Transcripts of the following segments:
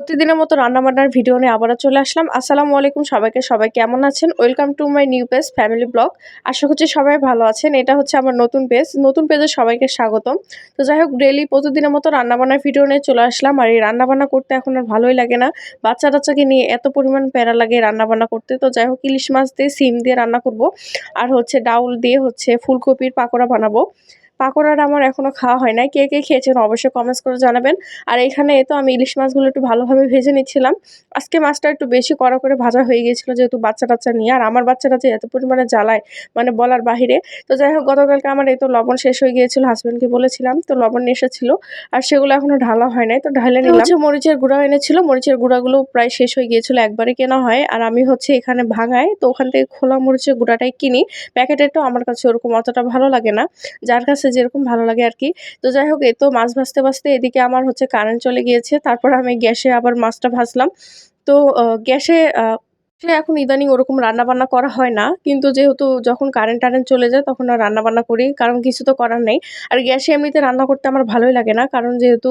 প্রতিদিনের মতো রান্নাবান্নার ভিডিও নিয়ে আবারও চলে আসলাম। আসসালামু আলাইকুম সবাইকে। সবাই কেমন আছেন? Welcome to my new page family blog আশা করছি সবাই ভালো আছেন। এটা হচ্ছে আমার নতুন পেজ নতুন পেজে সবাইকে স্বাগতম। তো যাই হোক ডেলি প্রতিদিনের মতো রান্নাবান্নার ভিডিও নিয়ে চলে আসলাম। আর এই রান্নাবান্না করতে এখন আর ভালোই লাগে না। বাচ্চা টাচ্চাকে নিয়ে এত পরিমাণ প্যারা লাগে রান্নাবান্না করতে। তো যাই হোক, ইলিশ মাছ দিয়ে, সিম দিয়ে রান্না করব। আর হচ্ছে ডাউল দিয়ে হচ্ছে ফুলকপির পাকোড়া বানাবো। পাকোড়াটা আমার এখনও খাওয়া হয় নাই। কে কে খেয়েছেন অবশ্যই কমেন্টস করে জানাবেন। আর এখানে তো আমি ইলিশ মাছগুলো একটু ভালোভাবে ভেজে নিচ্ছিলাম। আজকে মাছটা একটু বেশি কড়া করে ভাজা হয়ে গিয়েছিল যেহেতু বাচ্চা টাচ্চা নিয়ে। আর আমার বাচ্চাটা যে এত পরিমাণে জ্বালায় মানে বলার বাহিরে। তো যাই হোক গতকালকে আমার এই তো লবণ শেষ হয়ে গিয়েছিল হাজব্যান্ডকে বলেছিলাম। তো লবণ নিয়ে এসেছিল আর সেগুলো এখনও ঢালা হয় নাই। তো ঢালে নিলাম। হচ্ছে মরিচের গুঁড়া এনেছিল। মরিচের গুঁড়াগুলো প্রায় শেষ হয়ে গিয়েছিল একবারে কেনা হয়। আর আমি হচ্ছে এখানে ভাঙাই। তো ওখান থেকে খোলা মরিচের গুঁড়াটাই কিনি। প্যাকেটেরটাও আমার কাছে ওরকম অতটা ভালো লাগে না। যার কাছে যেরকম ভালো লাগে আর কি। তো যাই হোক এ তো মাছ ভাজতে ভাজতে এদিকে আমার হচ্ছে কারেন্ট চলে গিয়েছে। তারপর আমি গ্যাসে আবার মাছটা ভাজলাম। তো গ্যাসে আসলে এখন ইদানিং ওরকম রান্নাবান্না করা হয় না। কিন্তু যেহেতু যখন কারেন্ট টারেন্ট চলে যায় তখন আর রান্নাবান্না করি, কারণ কিছু তো করার নেই। আর গ্যাসে এমনিতে রান্না করতে আমার ভালোই লাগে না, কারণ যেহেতু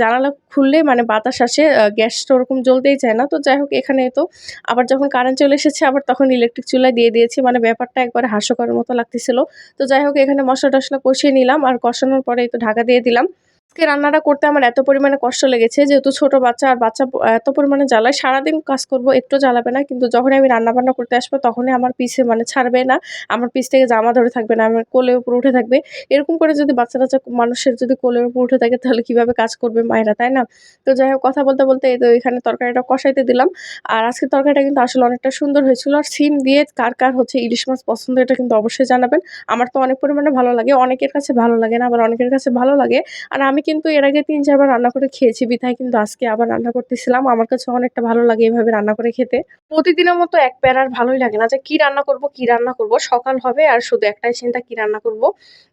জানালা খুললে মানে বাতাস আসে গ্যাস তো ওরকম জ্বলতেই চায় না। তো যাই হোক, এখানে তো আবার যখন কারেন্ট চলে এসেছে, আবার তখন ইলেকট্রিক চুলায় দিয়ে দিয়েছি। মানে ব্যাপারটা একবারে হাস্যকরের মতো লাগতেছিল। তো যাই হোক, এখানে মশলা টশলা কষিয়ে নিলাম। আর কষানোর পরে তো ঢাকা দিয়ে দিলাম। আজকে রান্নাটা করতে আমার এত পরিমাণে কষ্ট লেগেছে, যেহেতু ছোট বাচ্চা আর বাচ্চা এত পরিমাণে জ্বালায়, সারাদিন কাজ করব, একটু জ্বালাবে না, কিন্তু যখনই আমি রান্না বান্না করতে আসব, তখনই আমার পিছে মানে ছাড়বে না, আমার পিছ থেকে জামা ধরে থাকবে না, আমার কোলের উপর উঠে থাকবে। এরকম করে যদি বাচ্চা টাচ্চা মানুষের যদি কোলের উপর উঠে থাকে, তাহলে কীভাবে কাজ করবে মায়েরা, তাই না? তো যাই হোক, কথা বলতে বলতে এই তো এখানে তরকারিটা কষাইতে দিলাম। আর আজকে তরকারিটা কিন্তু আসলে অনেকটা সুন্দর হয়েছিল। আর সিম দিয়ে কার কার হচ্ছে ইলিশ মাছ পছন্দ, এটা কিন্তু অবশ্যই জানাবেন। আমার তো অনেক পরিমাণে ভালো লাগে, অনেকের কাছে ভালো লাগে না, আবার অনেকের কাছে ভালো লাগে। আর আমি কিন্তু এর আগে তিন চারবার রান্না করে খেয়েছি, বিধায় কিন্তু আজকে আবার রান্না করতেছিলাম। আমার কাছে অনেকটা ভালো লাগে এভাবে রান্না করে খেতে। প্রতিদিনের মতো এক প্যারার ভালোই লাগে না যে কি রান্না করব, কি রান্না করব, সকাল হবে আর শুধু একটাই চিন্তা, কি রান্না করব।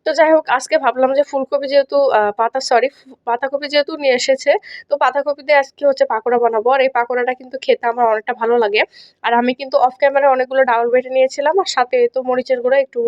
তো যাই হোক, আজকে ভাবলাম যে ফুলকপি যেহেতু পাতা সরি পাতাকপি যেহেতু নিয়ে এসেছে, তো পাতাকপি দিয়ে আজকে হচ্ছে পাকোড়া বানাবো। আর এই পাকোড়াটা কিন্তু খেতে আমার অনেকটা ভালো লাগে। আর আমি কিন্তু অফ ক্যামেরা অনেকগুলো ডাউল বেটে নিয়েছিলাম, আর সাথে তো মরিচের গুঁড়ো একটু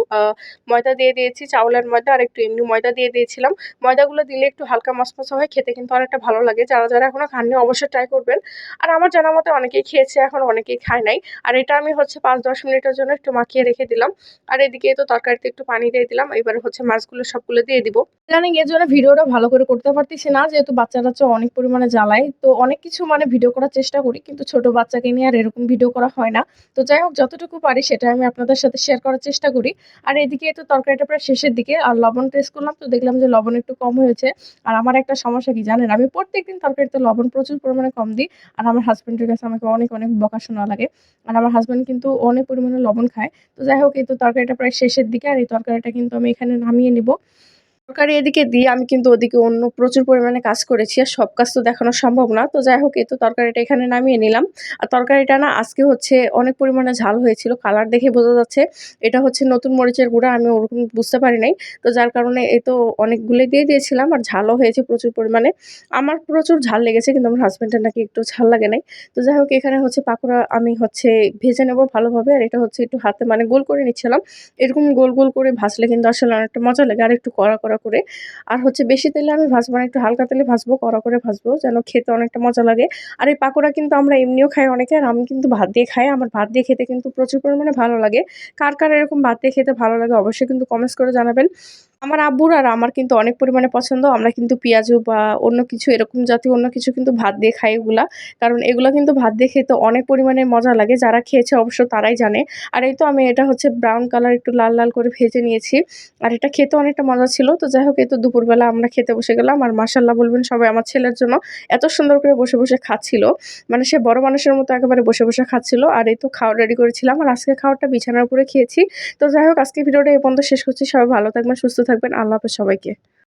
ময়দা দিয়ে দিয়েছি, চাউলের ময়দা আর একটু এমনি ময়দা দিয়ে দিয়েছিলাম। ময়দাগুলো দিলে একটু হালকা মশমশা হয়, খেতে কিন্তু অনেকটা ভালো লাগে। যারা যারা এখনও খাননি, অবশ্যই ট্রাই করবেন। আর আমার জানা মতে অনেকেই খেয়েছে, এখন অনেকেই খায় নাই। আর এটা আমি হচ্ছে পাঁচ দশ মিনিটের জন্য একটু মাখিয়ে রেখে দিলাম। আর এদিকে তো তরকারিতে একটু পানি দিয়ে দিলাম। এবারে হচ্ছে মাছগুলো সবগুলো দিয়ে দিব। জানি এর জন্য ভিডিওটা ভালো করে করতে পারতেছি না। যেহেতু বাচ্চা টাচ্চা অনেক পরিমাণে জ্বালায়, তো অনেক কিছু মানে ভিডিও করার চেষ্টা করি। কিন্তু ছোট বাচ্চাকে নিয়ে আর এরকম ভিডিও করা হয় না। তো যাই হোক, যতটুকু পারি সেটা আমি আপনাদের সাথে শেয়ার করার চেষ্টা করি। আর এদিকে তো তরকারিটা প্রায় শেষের দিকে। আর লবণ টেস্ট করলাম, তো দেখলাম যে লবণ একটু কম হয়েছে। আর আমার একটা সমস্যা কি জানেন? আমি প্রত্যেকদিন তরকারিতে লবণ প্রচুর পরিমাণে কম দিই, আর আমার হাজব্যান্ডের কাছে আমাকে অনেক অনেক বকা শোনা লাগে। আর আমার হাজব্যান্ড কিন্তু অনেক পরিমাণে লবণ খায়। তো যাই হোক, এই তো তরকারিটা প্রায় শেষের দিকে, আর এই তরকারিটা কিন্তু আমি এখানে নামিয়ে নিব। তরকারি এদিকে দিয়ে আমি কিন্তু ওদিকে অন্য প্রচুর পরিমাণে কাজ করেছি আর সব কাজ তো দেখানো সম্ভব না। তো যাই হোক, এই তো তরকারিটা এখানে নামিয়ে নিলাম। আর তরকারিটা না আজকে হচ্ছে অনেক পরিমাণে ঝাল হয়েছিল, কালার দেখে বোঝা যাচ্ছে। এটা হচ্ছে নতুন মরিচের গুঁড়া, আমি ওরকম বুঝতে পারি নাই। তো যার কারণে এই তো অনেকগুলো দিয়ে দিয়েছিলাম আর ঝালও হয়েছে প্রচুর পরিমাণে। আমার প্রচুর ঝাল লেগেছে কিন্তু আমার হাজব্যান্ডের নাকি একটু ঝাল লাগে নাই। তো যাই হোক, এখানে হচ্ছে পাকোড়া আমি হচ্ছে ভেজে নেব ভালোভাবে আর এটা হচ্ছে একটু হাতে মানে গোল করে নিচ্ছিলাম। এরকম গোল গোল করে ভাজলে কিন্তু আসলে অনেকটা মজা লাগে আর একটু কড়া কড়া করে। আর হচ্ছে বেশি তেলে আমি ভাজবো না, একটু হালকা তেলে ভাজবো, কড়া করে ভাজবো, যেন খেতে অনেকটা মজা লাগে। আর এই পাকোড়া কিন্তু আমরা এমনিও খাই অনেকে, আর আমি কিন্তু ভাত দিয়ে খাই, আমার ভাত দিয়ে খেতে কিন্তু প্রচুর পরিমাণে ভালো লাগে। কার কার এরকম ভাত দিয়ে খেতে ভালো লাগে অবশ্যই কিন্তু কমেন্টস করে জানাবেন। আমার আব্বুর আর আমার কিন্তু অনেক পরিমাণে পছন্দ, আমরা কিন্তু পেঁয়াজু বা অন্য কিছু, এরকম জাতীয় অন্য কিছু কিন্তু ভাত দিয়ে খাই এগুলা। কারণ এগুলো কিন্তু ভাত দিয়ে খেতে অনেক পরিমাণে মজা লাগে, যারা খেয়েছে অবশ্য তারাই জানে। আর এই তো আমি এটা হচ্ছে ব্রাউন কালার একটু লাল লাল করে ভেজে নিয়েছি, আর এটা খেতে অনেকটা মজা ছিল। তো যাই হোক, এই তো দুপুরবেলা আমরা খেতে বসে গেলাম আর মাসাল্লাহ বলবেন সবাই আমার ছেলের জন্য এত সুন্দর করে বসে বসে খাচ্ছিল। মানে সে বড় মানুষের মতো একেবারে বসে বসে খাচ্ছিল আর এই তো খাওয়া রেডি করেছিলাম আর আজকে খাওয়াটা বিছানার উপরে খেয়েছি। তো যাই হোক আজকে ভিডিওটা এই পর্যন্ত শেষ করছি। সবাই ভালো থাকবেন, সুস্থ থাকবেন। আল্লাহ হাফেজ সবাইকে।